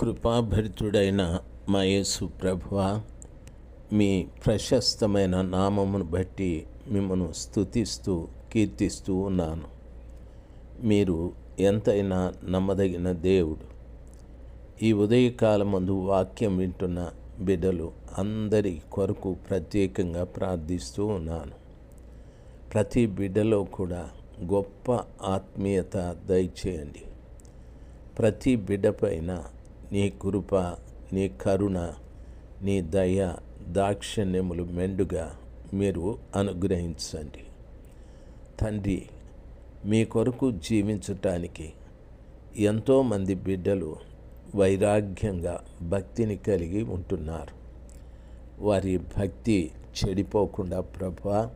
కృపాభరితుడైన మా యేసు ప్రభువ మీ ప్రశస్తమైన నామమును బట్టి మిమ్మను స్థుతిస్తూ కీర్తిస్తూ ఉన్నాను. మీరు ఎంతైనా నమ్మదగిన దేవుడు. ఈ ఉదయకాలమందు వాక్యం వింటున్న బిడ్డలు అందరి కొరకు ప్రత్యేకంగా ప్రార్థిస్తూ ఉన్నాను. ప్రతి బిడ్డలో కూడా గొప్ప ఆత్మీయత దయచేయండి. ప్రతి బిడ్డపైన నీ కృప నీ కరుణ నీ దయ దాక్షిణ్యములు మెండుగా మీరు అనుగ్రహించండి. తండ్రి మీ కొరకు జీవించటానికి ఎంతోమంది బిడ్డలు వైరాగ్యంగా భక్తిని కలిగి ఉంటున్నారు. వారి భక్తి చెడిపోకుండా ప్రభా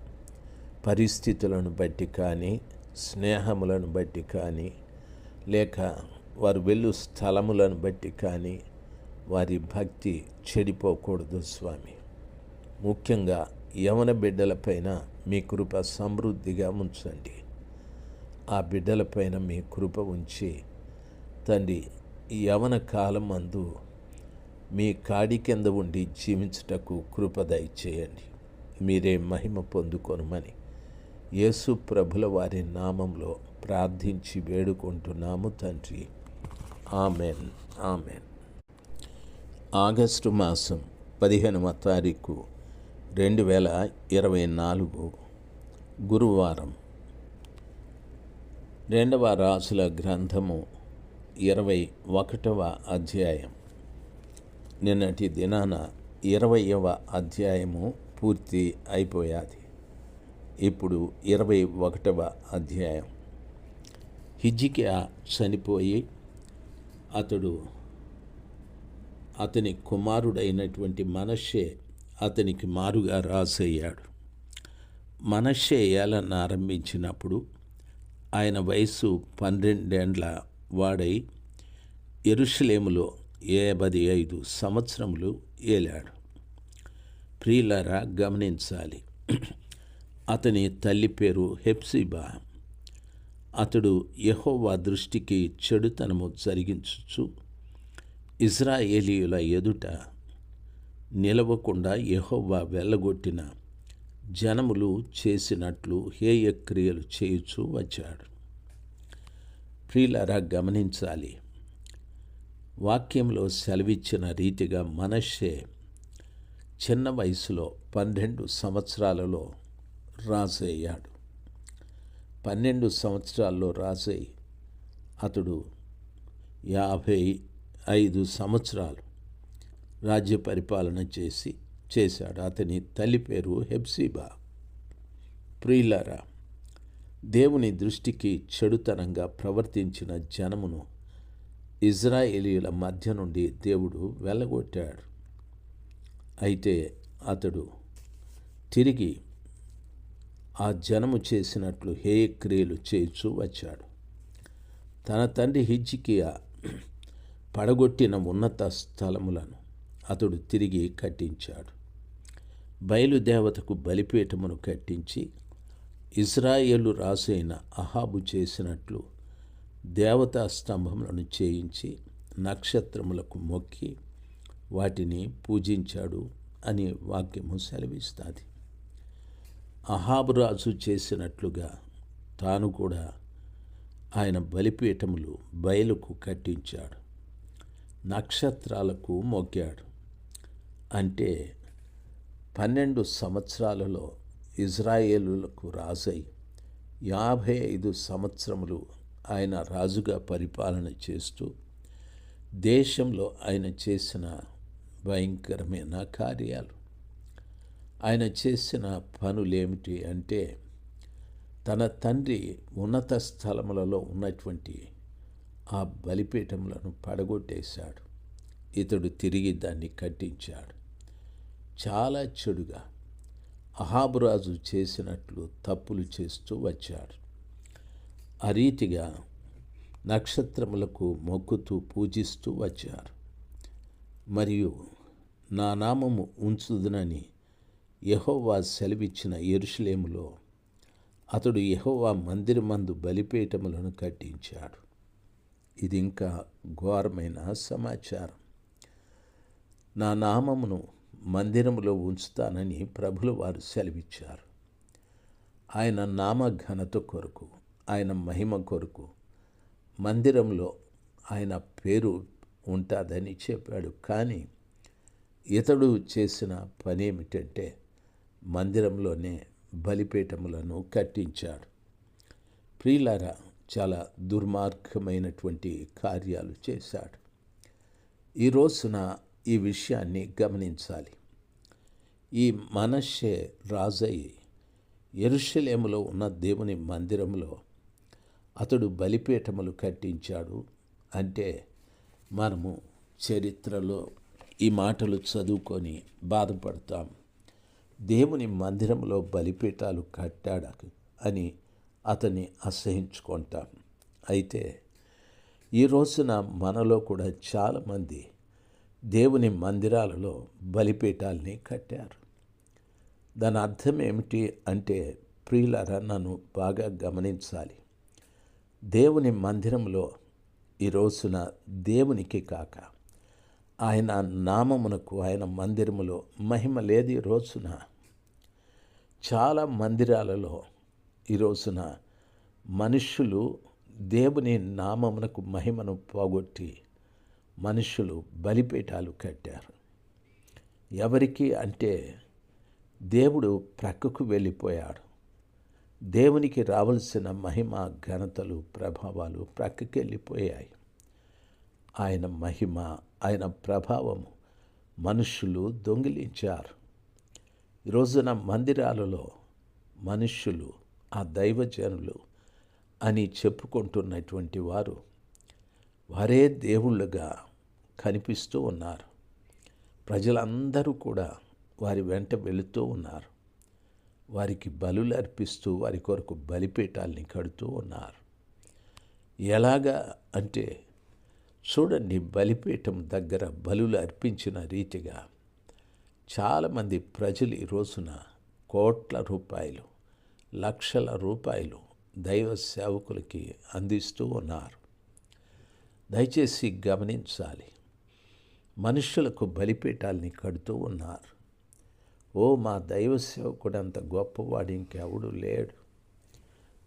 పరిస్థితులను బట్టి కానీ స్నేహములను బట్టి కానీ లేక వారు వెళ్ళు స్థలములను బట్టి కానీ వారి భక్తి చెడిపోకూడదు స్వామి. ముఖ్యంగా యవన బిడ్డలపైన మీ కృప సమృద్ధిగా ఉంచండి. ఆ బిడ్డలపైన మీ కృప ఉంచి తండ్రి యవన కాలం అందు మీ కాడి కింద ఉండి జీవించుటకు కృప దయచేయండి. మీరే మహిమ పొందుకొనుమని యేసు ప్రభుల వారి నామంలో ప్రార్థించి వేడుకుంటున్నాము తండ్రి. Amen amen. ఆగస్టు మాసం పదిహేనవ తారీఖు రెండు వేల ఇరవై నాలుగు గురువారం. రెండవ రాసుల గ్రంథము ఇరవై ఒకటవ అధ్యాయం. నిన్నటి దినాన ఇరవయవ అధ్యాయము పూర్తి అయిపోయాది. ఇప్పుడు ఇరవై ఒకటవ అధ్యాయం. హిజికియా చనిపోయి అతడు అతని కుమారుడైనటువంటి మనషే అతనికి మారుగా రాసయ్యాడు మనషే ఏలన్న ఆరంభించినప్పుడు ఆయన వయసు పన్నెండేండ్ల వాడై ఎరుషలేములో ఏబది ఐదు సంవత్సరములు ఏలాడు. ప్రియులరా గమనించాలి. అతని తల్లి పేరు హెప్సిబా. అతడు యహోవా దృష్టికి చెడుతనము జరిగించుచు ఇజ్రాయేలీయుల ఎదుట నిలవకుండా యహోవా వెళ్ళగొట్టిన జనములు చేసినట్లు హేయక్రియలు చేయుచూ వచ్చాడు. ప్రియులరా గమనించాలి. వాక్యంలో సెలవిచ్చిన రీతిగా మనషే చిన్న వయసులో పన్నెండు సంవత్సరాలలో రాజయ్యాడు. పన్నెండు సంవత్సరాల్లో రాజై అతడు యాభై ఐదు సంవత్సరాలు రాజ్య పరిపాలన చేసి చేశాడు. అతని తల్లి పేరు హెప్సిబా ప్రియులారా దేవుని దృష్టికి చెడుతనంగా ప్రవర్తించిన జనమును ఇజ్రాయేలీల మధ్య నుండి దేవుడు వెళ్ళగొట్టాడు అయితే అతడు తిరిగి ఆ జనము చేసినట్లు హే క్రియలు చేయుచూ వచ్చాడు. తన తండ్రి హిజ్జికియా పడగొట్టిన ఉన్నత స్థలములను అతడు తిరిగి కట్టించాడు. బయలుదేవతకు బలిపీఠమును కట్టించి ఇజ్రాయేలు రాసైన అహాబు చేసినట్లు దేవతా స్తంభములను చేయించి నక్షత్రములకు మొక్కి వాటిని పూజించాడు అని వాక్యము సెలవిస్తుంది. అహాబురాజు చేసినట్లుగా తాను కూడా ఆయన బలిపీఠములు బయలుకు కట్టించాడు. నక్షత్రాలకు మొగ్గాడు. అంటే పన్నెండు సంవత్సరాలలో ఇజ్రాయేలులకు రాజై యాభై ఐదు సంవత్సరములు ఆయన రాజుగా పరిపాలన చేస్తూ దేశంలో ఆయన చేసిన భయంకరమైన కార్యాలు. ఆయన చేసిన పనులేమిటి అంటే తన తండ్రి ఉన్నత స్థలములలో ఉన్నటువంటి ఆ బలిపీఠములను పడగొట్టేశాడు. ఇతడు తిరిగి దాన్ని కట్టించాడు. చాలా చెడుగా అహాబురాజు చేసినట్లు తప్పులు చేస్తూ వచ్చాడు. ఆ రీతిగా నక్షత్రములకు మొక్కుతూ పూజిస్తూ వచ్చారు. మరియు నా నామము ఉంచుదునని యహోవా సెలవిచ్చిన ఎరుషులేములో అతడు యహోవా మందిరమందు బలిపీఠములను కట్టించాడు. ఇది ఇంకా ఘోరమైన సమాచారం. నా నామమును మందిరములో ఉంచుతానని ప్రభులు వారు సెలవిచ్చారు. ఆయన నామ ఘనత కొరకు ఆయన మహిమ కొరకు మందిరంలో ఆయన పేరు ఉంటుందని చెప్పాడు. కానీ ఇతడు చేసిన పని ఏమిటంటే మందిరంలోనే బలిపీఠములను కట్టించాడు. ప్రియులారా చాలా దుర్మార్గమైనటువంటి కార్యాలు చేశాడు. ఈ రోజున ఈ విషయాన్ని గమనించాలి. ఈ మనషే రాజయ్య ఎరుషలేములో ఉన్న దేవుని మందిరంలో అతడు బలిపీఠములు కట్టించాడు. అంటే మనము చరిత్రలో ఈ మాటలు చదువుకొని బాధపడతాం. దేవుని మందిరంలో బలిపీఠాలు కట్టాడు అని అతన్ని అసహించుకుంటాం. అయితే ఈ రోజున మనలో కూడా చాలామంది దేవుని మందిరాలలో బలిపీఠాలని కట్టారు. దాని అర్థం ఏమిటి అంటే ప్రియులరా నన్ను బాగా గమనించాలి. దేవుని మందిరంలో ఈ రోజున దేవునికి కాక ఆయన నామమునకు ఆయన మందిరములో మహిమ లేదు ఈ రోజున చాలా మందిరాలలో ఈ రోజున మనుషులు దేవుని నామమునకు మహిమను పోగొట్టి మనుషులు బలిపీఠాలు కట్టారు. ఎవరికి అంటే దేవుడు ప్రక్కకు వెళ్ళిపోయాడు. దేవునికి రావలసిన మహిమ ఘనతలు ప్రభావాలు ప్రక్కకి వెళ్ళిపోయాయి ఆయన మహిమ ఆయన ప్రభావము మనుషులు దొంగిలించారు. ఈరోజున మందిరాలలో మనుష్యులు ఆ దైవజనులు అని చెప్పుకుంటున్నటువంటి వారు వారే దేవుళ్ళుగా కనిపిస్తూ ఉన్నారు. ప్రజలందరూ కూడా వారి వెంట వెళుతూ ఉన్నారు. వారికి బలులు అర్పిస్తూ వారి కొరకు బలిపీఠాలని కడుతూ ఉన్నారు. ఎలాగా అంటే చూడండి బలిపీఠం దగ్గర బలులు అర్పించిన రీతిగా చాలామంది ప్రజలు ఈ రోజున కోట్ల రూపాయలు లక్షల రూపాయలు దైవ సేవకులకి అందిస్తూ ఉన్నారు. దయచేసి గమనించాలి. మనుషులకు బలిపీఠాలని కడుతూ ఉన్నారు. ఓ మా దైవ సేవకుడు అంత గొప్పవాడు ఇంకెవడు లేడు.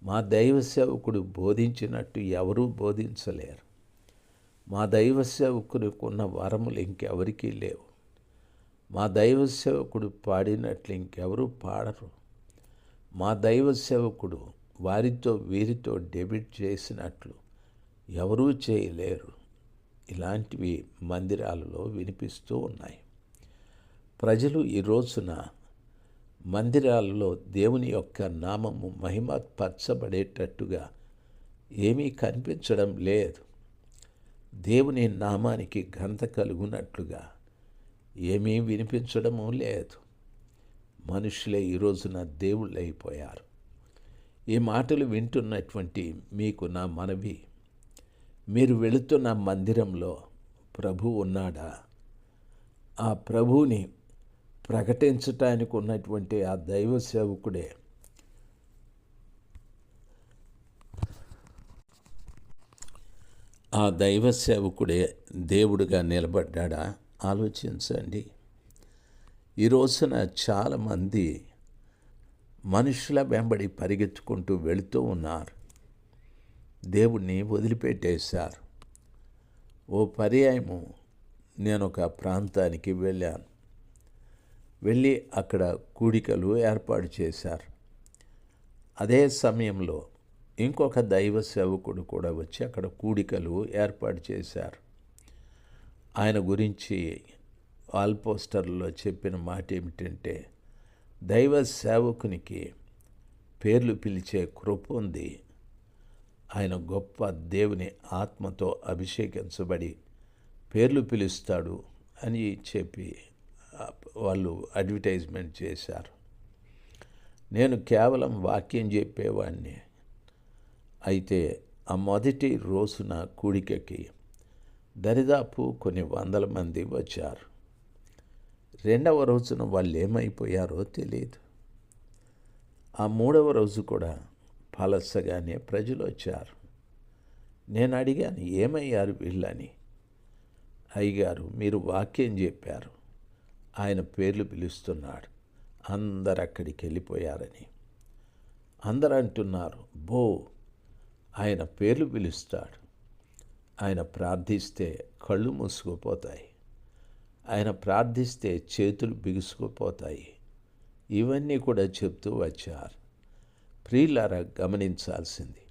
మా దైవ సేవకుడు బోధించినట్టు ఎవరూ బోధించలేరు. మా దైవ సేవకుడికున్న వరములు ఇంకెవరికీ లేవు. మా దైవ సేవకుడు పాడినట్లు ఇంకెవరూ పాడరు. మా దైవ సేవకుడు వారితో వీరితో డెబిట్ చేసినట్లు ఎవరూ చేయలేరు. ఇలాంటివి మందిరాలలో వినిపిస్తూ ఉన్నాయి. ప్రజలు ఈ రోజున మందిరాలలో దేవుని యొక్క నామము మహిమ పరచబడేటట్టుగా ఏమీ కనిపించడం లేదు. దేవుని నామానికి ఘనత కలుగునట్లుగా ఏమీ వినిపించడము లేదు. మనుషులే ఈ రోజున దేవుళ్ళు అయిపోయారు ఈ మాటలు వింటున్నటువంటి మీకు నా మనవి మీరు వెళుతున్న మందిరంలో ప్రభు ఉన్నాడా? ఆ ప్రభువుని ప్రకటించటానికి ఉన్నటువంటి ఆ దైవ సేవకుడే ఆ దైవ సేవకుడే దేవుడుగా నిలబడ్డా ఆలోచించండి. ఈ రోజున చాలామంది మనుషుల వెంబడి పరిగెత్తుకుంటూ వెళుతూ ఉన్నారు. దేవుణ్ణి వదిలిపెట్టేశారు. ఓ పర్యాయము నేను ఒక ప్రాంతానికి వెళ్ళాను. వెళ్ళి అక్కడ కూడికలు ఏర్పాటు చేశారు. అదే సమయంలో ఇంకొక దైవ సేవకుడు కూడా వచ్చి అక్కడ కూడికలు ఏర్పాటు చేశారు. ఆయన గురించి వాల్ పోస్టర్లో చెప్పిన మాట ఏమిటంటే దైవ సేవకునికి పేర్లు పిలిచే కృప ఉంది. ఆయన గొప్ప దేవుని ఆత్మతో అభిషేకించబడి పేర్లు పిలుస్తాడు అని చెప్పి వాళ్ళు అడ్వర్టైజ్మెంట్ చేశారు. నేను కేవలం వాక్యం చెప్పేవాడిని అయితే ఆ మొదటి రోజున కూడికకి దరిదాపు కొన్ని వందల మంది వచ్చారు. రెండవ రోజున వాళ్ళు ఏమైపోయారో తెలియదు ఆ మూడవ రోజు కూడా పలసగానే ప్రజలు వచ్చారు. నేను అడిగాను ఏమయ్యారు వీళ్ళని? అయ్యగారు మీరు వాక్యం చెప్పారు. ఆయన పేర్లు పిలుస్తున్నాడు. అందరు అక్కడికి వెళ్ళిపోయారని అందరు అంటున్నారు బో ఆయన పేర్లు పిలుస్తాడు. ఆయన ప్రార్థిస్తే కళ్ళు మూసుకుపోతాయి. ఆయన ప్రార్థిస్తే చేతులు బిగుసుకుపోతాయి. ఇవన్నీ కూడా చెప్తూ వచ్చారు. ప్రియులారా గమనించాల్సింది.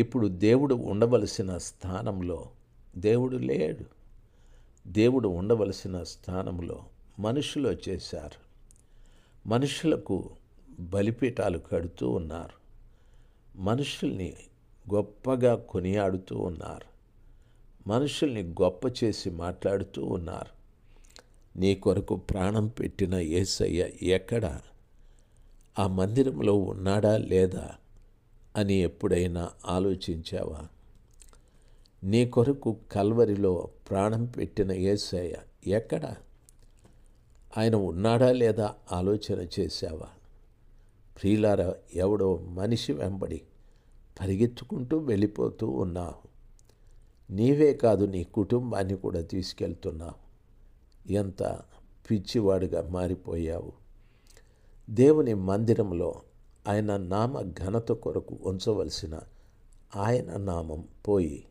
ఇప్పుడు దేవుడు ఉండవలసిన స్థానంలో దేవుడు లేడు. దేవుడు ఉండవలసిన స్థానంలో మనుషులు వచ్చేశారు. మనుషులకు బలిపీఠాలు కడుతూ ఉన్నారు. మనుషుల్ని గొప్పగా కొనియాడుతూ ఉన్నారు. మనుషుల్ని గొప్ప చేసి మాట్లాడుతూ ఉన్నారు. నీ కొరకు ప్రాణం పెట్టిన ఏసయ్య ఎక్కడ? ఆ మందిరంలో ఉన్నాడా లేదా అని ఎప్పుడైనా ఆలోచించావా? నీ కొరకు కల్వరిలో ప్రాణం పెట్టిన ఏసయ్య ఎక్కడ? ఆయన ఉన్నాడా లేదా ఆలోచన చేశావా? ప్రియులారా ఎవడో మనిషి వెంబడి పరిగెత్తుకుంటూ వెళ్ళిపోతూ ఉన్నావు. నీవే కాదు నీ కుటుంబాన్ని కూడా తీసుకెళ్తున్నావు. ఎంత పిచ్చివాడుగా మారిపోయావు. దేవుని మందిరంలో ఆయన నామ ఘనత కొరకు ఉంచవలసిన ఆయన నామం పోయి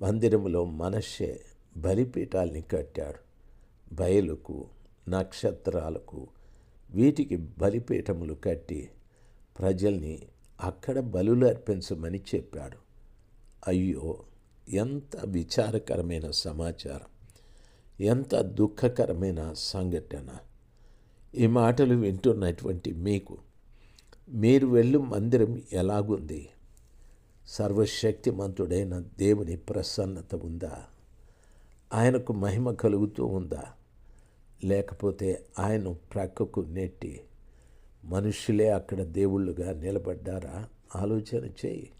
మందిరంలో మనషే బలిపీఠాల్ని కట్టాడు. బయలుకు నక్షత్రాలకు వీటికి బలిపీఠములు కట్టి ప్రజల్ని అక్కడ బలులు అర్పించమని చెప్పాడు. అయ్యో ఎంత విచారకరమైన సమాచారం ఎంత దుఃఖకరమైన సంఘటన. ఈ మాటలు వింటున్నటువంటి మీకు మీరు వెళ్ళు మందిరం ఎలాగుంది? సర్వశక్తిమంతుడైన దేవుని ప్రసన్నత ఉందా? ఆయనకు మహిమ కలుగుతూ ఉందా? లేకపోతే ఆయన ప్రక్కకు నెట్టి మనుషులే అక్కడ దేవుళ్ళుగా నిలబడ్డారా? ఆలోచన చేయి.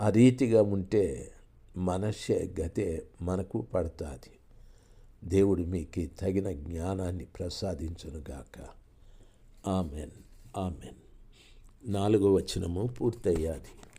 ఆ రీతిగా ఉంటే మనస్సే గతే మనకు పడుతుంది. దేవుడు మీకు తగిన జ్ఞానాన్ని ప్రసాదించునుగాక. ఆమెన్. ఆమెన్. నాలుగో వచనము పూర్తయ్యాది.